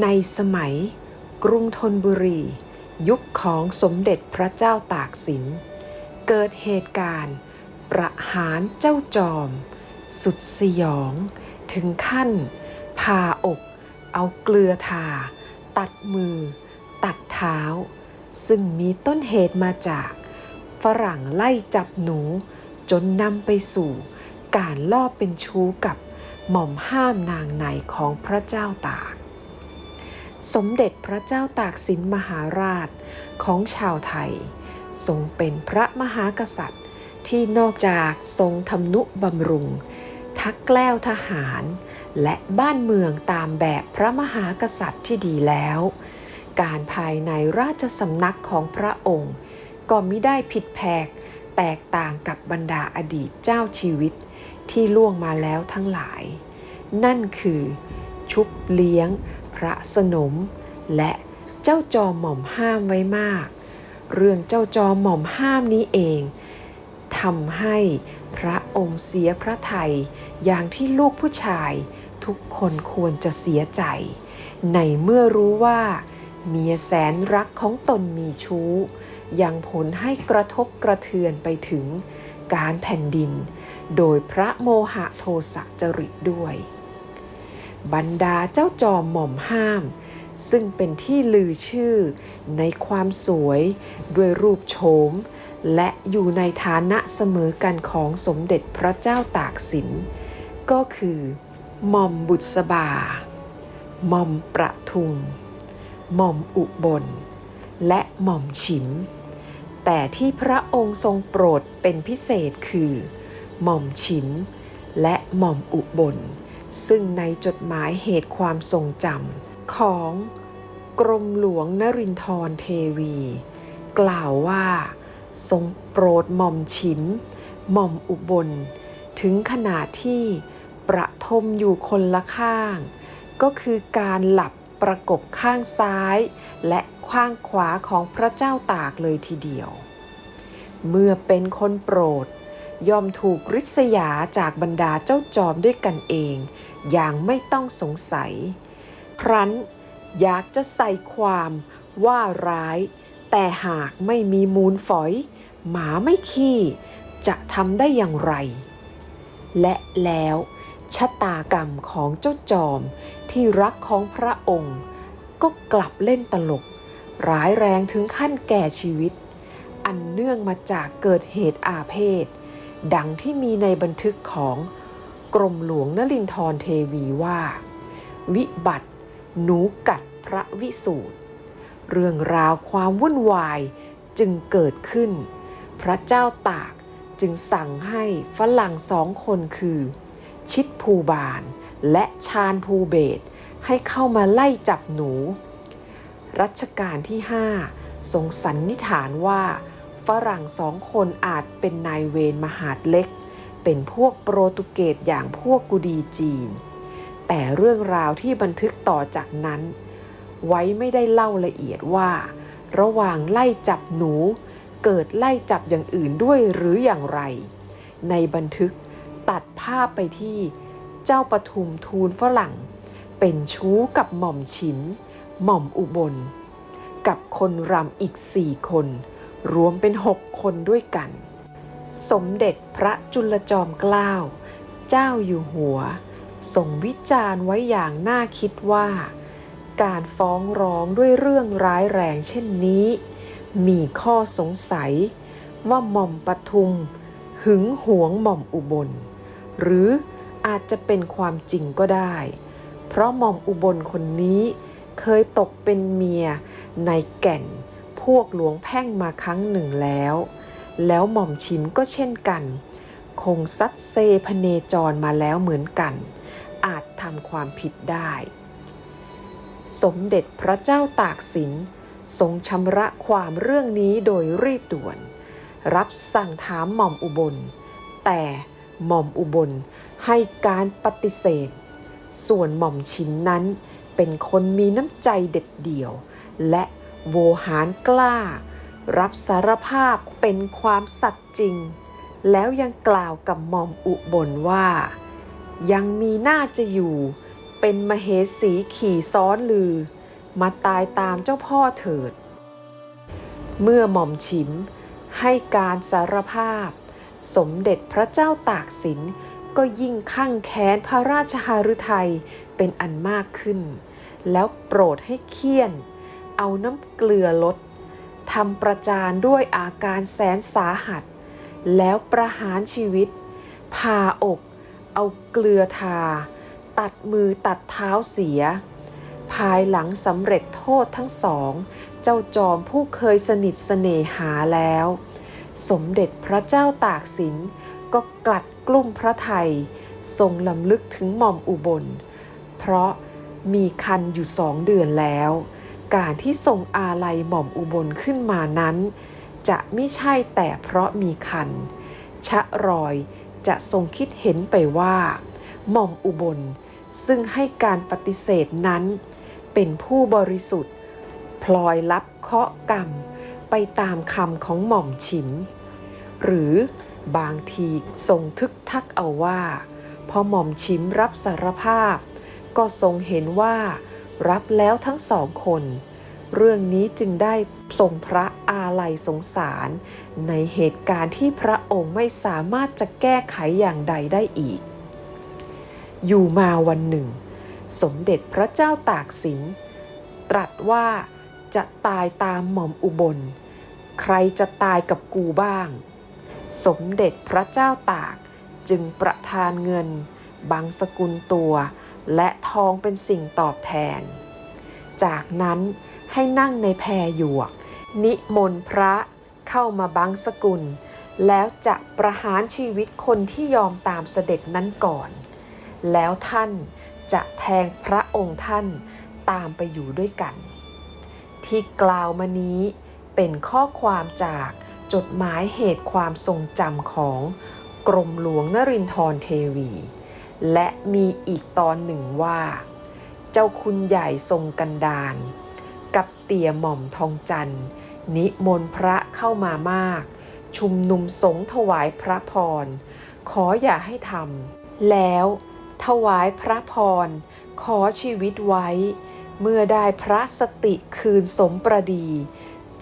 ในสมัยกรุงธนบุรี ยุคของสมเด็จพระเจ้าตากสิน เกิดเหตุการณ์ ประหารเจ้าจอม สุดสยอง ถึงขั้นพาอก เอาเกลือทา ตัดมือ ตัดเท้า ซึ่งมีต้นเหตุมาจาก ฝรั่งไล่จับหนู จนนำไปสู่การลอบเป็นชู้กับหม่อมห้ามนางในของพระเจ้าตาก สมเด็จพระเจ้าตากสินมหาราชของชาวไทย ทรงเป็นพระมหากษัตริย์ ที่นอกจากทรงทำนุบำรุง ทักแกล้วทหาร และบ้านเมืองตามแบบพระมหากษัตริย์ที่ดีแล้ว การภายในราชสำนักของพระองค์ ก็มิได้ผิดแผกแตกต่างกับบรรดาอดีตเจ้าชีวิตที่ล่วงมาแล้วทั้งหลาย นั่นคือชุบเลี้ยง พระสนม และเจ้าจอมหม่อมห้ามไว้มาก เรื่องเจ้าจอมหม่อมห้ามนี้เองทำให้พระองค์เสียพระไทยอย่างที่ลูกผู้ชายทุกคนควรจะเสียใจ ในเมื่อรู้ว่า เมียแสนรักของตนมีชู้ ยังผลให้กระทบกระเทือนไปถึงการแผ่นดิน โดยพระโมหะโทสะจริตด้วย บรรดาเจ้าจอมหม่อมห้าม ซึ่งเป็นที่ลือชื่อในความสวยด้วยรูปโฉม และอยู่ในฐานะเสมอกันของสมเด็จพระเจ้าตากสิน ก็คือหม่อมบุษบาหม่อมประทุมหม่อมอุบล และหม่อมฉิม แต่ที่พระองค์ทรงโปรดเป็นพิเศษคือ หม่อมฉิม และหม่อมอุบล ซึ่งในจดหมายเหตุความทรงจำของกรมหลวงนรินทรเทวี กล่าวว่าทรงโปรดหม่อมฉิมหม่อมอุบล ถึงขนาดที่ประทมอยู่คนละข้าง ก็คือการหลับประกบข้างซ้าย และข้างขวาของพระเจ้าตากเลยทีเดียว เมื่อเป็นคนโปรด ย่อมถูกริษยาจากบรรดาเจ้าจอมด้วยกันเอง อย่างไม่ต้องสงสัย ครั้นอยากจะใส่ความว่าร้าย แต่หากไม่มีมูลฝอย หมาไม่ขี้ จะทำได้อย่างไร และแล้วชะตากรรมของเจ้าจอมที่รักของพระองค์ ก็กลับเล่นตลก ร้ายแรงถึงขั้นแก่ชีวิต อันเนื่องมาจากเกิดเหตุอาเพศ ดังที่มีในบันทึกของกรมหลวงนลินทรเทวีว่า วิบัติ หนูกัดพระวิสูตร เรื่องราวความวุ่นวายจึงเกิดขึ้น พระเจ้าตากจึงสั่งให้ฝรั่งสองคนคือ ชิดภูบาลและชาญภูเบศให้เข้ามาไล่จับหนู รัชกาลที่5ทรงสันนิษฐานว่า ฝรั่งสองคนอาจเป็นนายเวรมหาดเล็ก เป็นพวกโปรตุเกสอย่างพวกกุดีจีน แต่เรื่องราวที่บันทึกต่อจากนั้น ไว้ไม่ได้เล่าละเอียดว่า ระหว่างไล่จับหนู เกิดไล่จับอย่างอื่นด้วยหรืออย่างไร ในบันทึกตัดภาพไปที่เจ้าปทุมทูลฝรั่ง เป็นชู้กับหม่อมฉิมหม่อมอุบล กับคนรำอีกสี่คน รวมเป็นหกคนด้วยกัน สมเด็จพระจุลจอมเกล้า เจ้าอยู่หัวทรงวิจารณ์ไว้อย่างน่าคิดว่า การฟ้องร้องด้วยเรื่องร้ายแรงเช่นนี้ มีข้อสงสัยว่าหม่อมปทุม หึงหวงหม่อมอุบล หรืออาจจะเป็นความจริงก็ได้ เพราะหม่อมอุบลคนนี้เคยตกเป็นเมียในแก่น พวกหลวงแพ่งมาครั้งหนึ่งแล้ว แล้วหม่อมชิมก็เช่นกัน คงซัดเซพเนจรมาแล้วเหมือนกัน อาจทำความผิดได้ สมเด็จพระเจ้าตากสินทรงชำระความเรื่องนี้โดยรีบด่วน รับสั่งถามหม่อมอุบล แต่หม่อมอุบลให้การปฏิเสธ ส่วนหม่อมชินนั้นเป็นคนมีน้ำใจเด็ดเดี่ยว และ โวหารกล้า รับสารภาพเป็นความสัตย์จริง แล้วยังกล่าวกับหม่อมอุบลว่า ยังมีหน้าจะอยู่ เป็นมเหสีขี่ซ้อนลือ มาตายตามเจ้าพ่อเถิด เมื่อหม่อมฉิมให้การสารภาพ สมเด็จพระเจ้าตากสินก็ยิ่งข้างแค้นพระราชหฤทัยเป็นอันมากขึ้น แล้วโปรดให้เคี่ยน เอาน้ำเกลือลดทำประจานด้วยอาการแสนสาหัส แล้วประหารชีวิตผ่าอก เอาเกลือทา ตัดมือตัดเท้าเสีย ภายหลังสำเร็จโทษทั้งสอง เจ้าจอมผู้เคยสนิทเสน่หาแล้ว สมเด็จพระเจ้าตากสินก็กลัดกลุ้มพระไทยทรงลำลึกถึงหม่อมอุบล เพราะมีคันอยู่สองเดือนแล้ว การที่ทรงอาลัยหม่อมอุบลขึ้นมานั้น จะไม่ใช่แต่เพราะมีคัน ชะรอยจะทรงคิดเห็นไปว่า หม่อมอุบลซึ่งให้การปฏิเสธนั้น เป็นผู้บริสุทธิ์ พลอยรับเคาะกรรม ไปตามคำของหม่อมฉิม หรือบางทีทรงทึกทักเอาว่า พอหม่อมชิมรับสารภาพ ก็ทรงเห็นว่า รับแล้วทั้งสองคน เรื่องนี้จึงได้ทรงพระอาลัยสงสาร ในเหตุการณ์ที่พระองค์ไม่สามารถจะแก้ไขอย่างใดได้อีก อยู่มาวันหนึ่ง สมเด็จพระเจ้าตากสิน ตรัสว่าจะตายตามหม่อมอุบล ใครจะตายกับกูบ้าง สมเด็จพระเจ้าตากจึงประทานเงิน บางสกุลตัว และทองเป็นสิ่งตอบแทน จากนั้นให้นั่งในแพรหยวก นิมนต์พระเข้ามาบังสกุล แล้วจะประหารชีวิตคนที่ยอมตามเสด็จนั้นก่อน แล้วท่านจะแทงพระองค์ท่านตามไปอยู่ด้วยกัน ที่กล่าวมานี้เป็นข้อความจากจดหมายเหตุความทรงจำของกรมหลวงนรินทรเทวี และมีอีกตอนหนึ่งว่า เจ้าคุณใหญ่ทรงกันดานกับเตี่ยหม่อมทองจันนิมนต์พระเข้ามามาก ชุมนุมสงฆ์ถวายพระพร ขออย่าให้ทำแล้วถวายพระพร ขอชีวิตไว้ เมื่อได้พระสติคืนสมประดี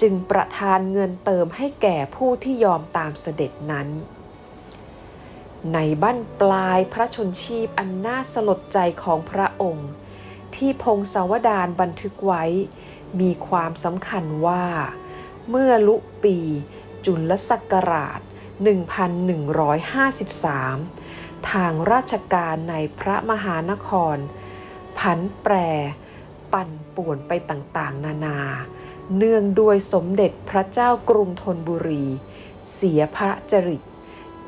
จึงประทานเงินเติมให้แก่ผู้ที่ยอมตามเสด็จนั้น ในบั้นปลายพระชนชีพอันน่าสลดใจของพระองค์ ที่พงศาวดารบันทึกไว้ มีความสำคัญว่า เมื่อลุปีจุลศักราช 1153 ทางราชการในพระมหานคร ผันแปร ปั่นป่วนไปต่างๆ นานา เนื่องด้วยสมเด็จพระเจ้ากรุงธนบุรี เสียพระจริต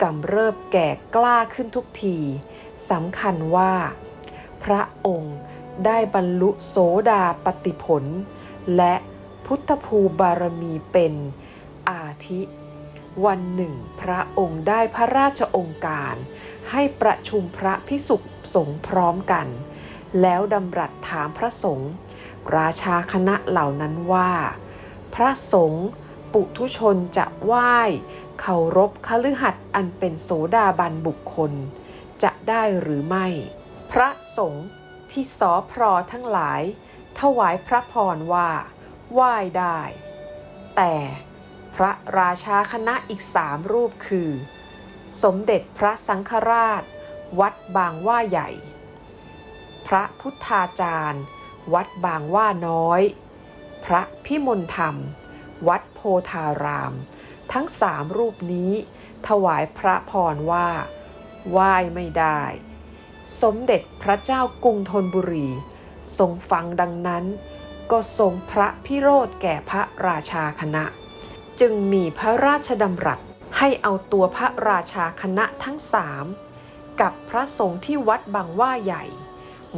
กำเริบแก่กล้าขึ้นทุกทีสำคัญว่า พระองค์ได้บรรลุโสดาปติผล และพุทธภูบารมีเป็นอาทิ วันหนึ่ง พระองค์ได้พระราชองค์การ ให้ประชุมพระพิสุสงฆ์พร้อมกัน แล้วดำรัสถามพระสงฆ์ราชาคณะเหล่านั้นว่า พระสงฆ์ปุถุชนจะไหว้ เคารพคฤหัสถ์อันเป็นโสดาบันบุคคล จะได้หรือไม่ พระสงฆ์ที่สอพรอทั้งหลาย ถวายพระพรว่าไหว้ได้ แต่พระราชาคณะอีกสามรูปคือ สมเด็จพระสังฆราช วัดบางว่าใหญ่ พระพุทธาจารย์ วัดบางว่าน้อย พระพิมลธรรม วัดโพธาราม ทั้งสามรูปนี้ ถวายพระพรว่าไหว้ไม่ได้ สมเด็จพระเจ้ากรุงธนบุรี ทรงฟังดังนั้น ก็ทรงพระพิโรธแก่พระราชาคณะ จึงมีพระราชดำรัสให้เอาตัวพระราชาคณะทั้งสามกับพระสงฆ์ที่วัดบางว่าใหญ่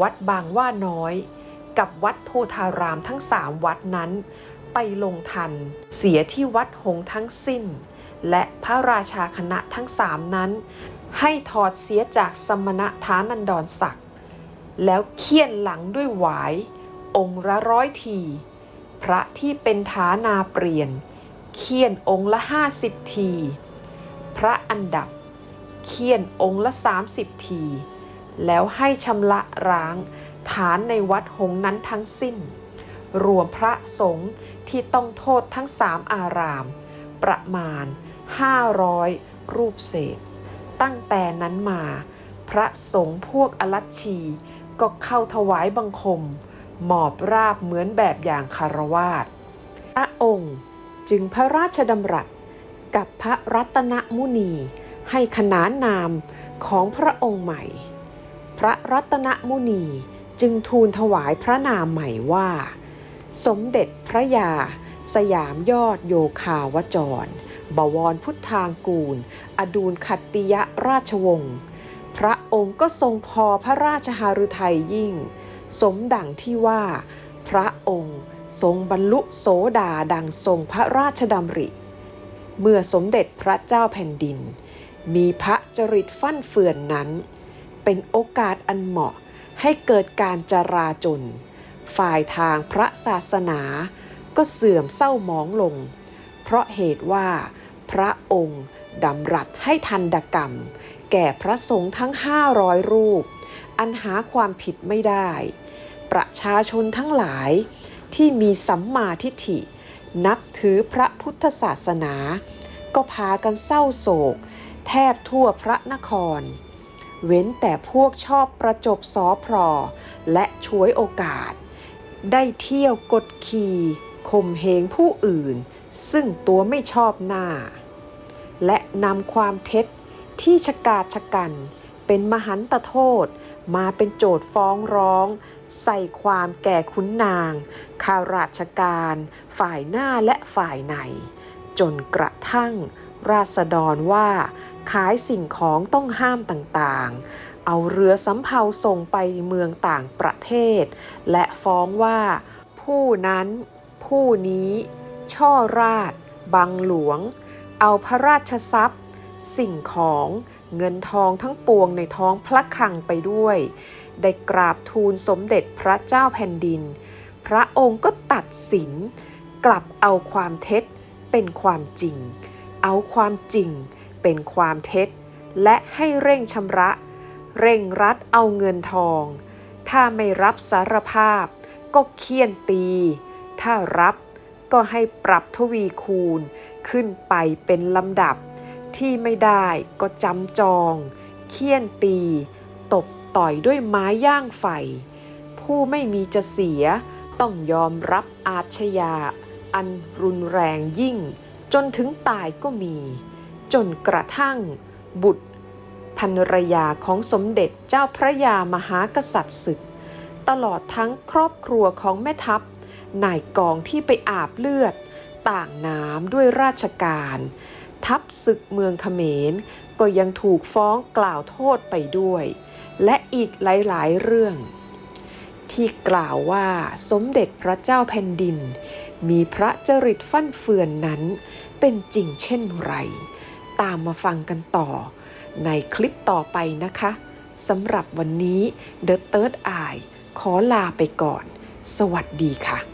วัดบางว่าน้อย กับวัดโพธารามทั้งสามวัดนั้น ไปลงทัน เสียที่วัดหงทั้งสิ้น และพระราชาคณะทั้งสามนั้น ให้ถอดเสียจากสมณะฐานันดรศักดิ์แล้วเคี่ยนหลังด้วยหวาย องค์ละร้อยที พระที่เป็นฐานาเปลี่ยน เคี่ยนองค์ละห้าสิบที พระอันดับ เคี่ยนองค์ละสามสิบที แล้วให้ชำระร้างฐานในวัดหงนั้นทั้งสิ้น รวมพระสงฆ์ ที่ต้องโทษทั้งสามอาราม ประมาณ 500 รูปเศษ ตั้งแต่นั้นมา พระสงฆ์พวกอลัชชีก็เข้าถวายบังคม หมอบราบเหมือนแบบอย่างคารวาสพระองค์จึงพระราชดำรัสกับพระรัตนมุนี ให้ขนานนามของพระองค์ใหม่ พระรัตนมุนีจึงทูลถวายพระนามใหม่ว่า สมเด็จพระยา สยามยอดโยคาวจร บวรพุทธางกูล อดูลขัตติยราชวงศ์ พระองค์ก็ทรงพอพระราชหฤทัยยิ่ง สมดังที่ว่า พระองค์ทรงบรรลุโสดาดังทรงพระราชดำริ เมื่อสมเด็จพระเจ้าแผ่นดิน มีพระจริตฟั่นเฟือนนั้น เป็นโอกาสอันเหมาะให้เกิดการจราจน ฝ่ายทางพระศาสนาก็เสื่อมเศร้าหมองลง เพราะเหตุว่าพระองค์ดำรัสให้ทันดกรรม แก่พระสงฆ์ทั้ง 500 รูป อันหาความผิดไม่ได้ ประชาชนทั้งหลายที่มีสัมมาทิฏฐิ นับถือพระพุทธศาสนา ก็พากันเศร้าโศก แทบทั่วพระนคร เว้นแต่พวกชอบประจบสอพรอและช่วยโอกาส ได้เที่ยวกดขี่ข่มเหงผู้อื่น ซึ่งตัวไม่ชอบหน้า และนำความเท็จที่ชะกาชะกัน เป็นมหันตโทษมาเป็นโจทย์ฟ้องร้อง ใส่ความแก่ขุนนาง ข้าราชการ ฝ่ายหน้าและฝ่ายใน จนกระทั่ง ราษฎรว่า ขายสิ่งของต้องห้ามต่างๆ เอาเรือสำเภาส่งไปเมืองต่างประเทศ และฟ้องว่า ผู้นั้น ผู้นี้ ช่อราชบังหลวง เอาพระราชทรัพย์ สิ่งของเงินทองทั้งปวงในท้องพระคลังไปด้วย ได้กราบทูลสมเด็จพระเจ้าแผ่นดิน พระองค์ก็ตัดสิน กลับเอาความเท็จเป็นความจริง เอาความจริงเป็นความเท็จ และให้เร่งชำระ เร่งรัดเอาเงินทอง ถ้าไม่รับสารภาพ ก็เคี่ยนตี ถ้ารับก็ให้ปรับทวีคูณขึ้นไปเป็นลำดับ ที่ไม่ได้ก็จำจอง เคี่ยนตี ตบต่อยด้วยไม้ย่างไฟ ผู้ไม่มีจะเสีย ต้องยอมรับอาชญา อันรุนแรงยิ่ง จนถึงตายก็มี จนกระทั่งบุตร ภรรยาของสมเด็จเจ้าพระยามหากษัตริย์ศึก ตลอดทั้งครอบครัวของแม่ทัพนายกองที่ไปอาบเลือด ต่างน้ำด้วยราชการ ทัพศึกเมืองเขมร ก็ยังถูกฟ้องกล่าวโทษไปด้วย และอีกหลายๆเรื่อง ที่กล่าวว่าสมเด็จพระเจ้าแผ่นดิน มีพระจริตฟั่นเฟือนนั้น เป็นจริงเช่นไร ตามมาฟังกันต่อ ในคลิปต่อไปนะคะสำหรับวันนี้ The Third Eye ขอลาไปก่อน สวัสดีค่ะ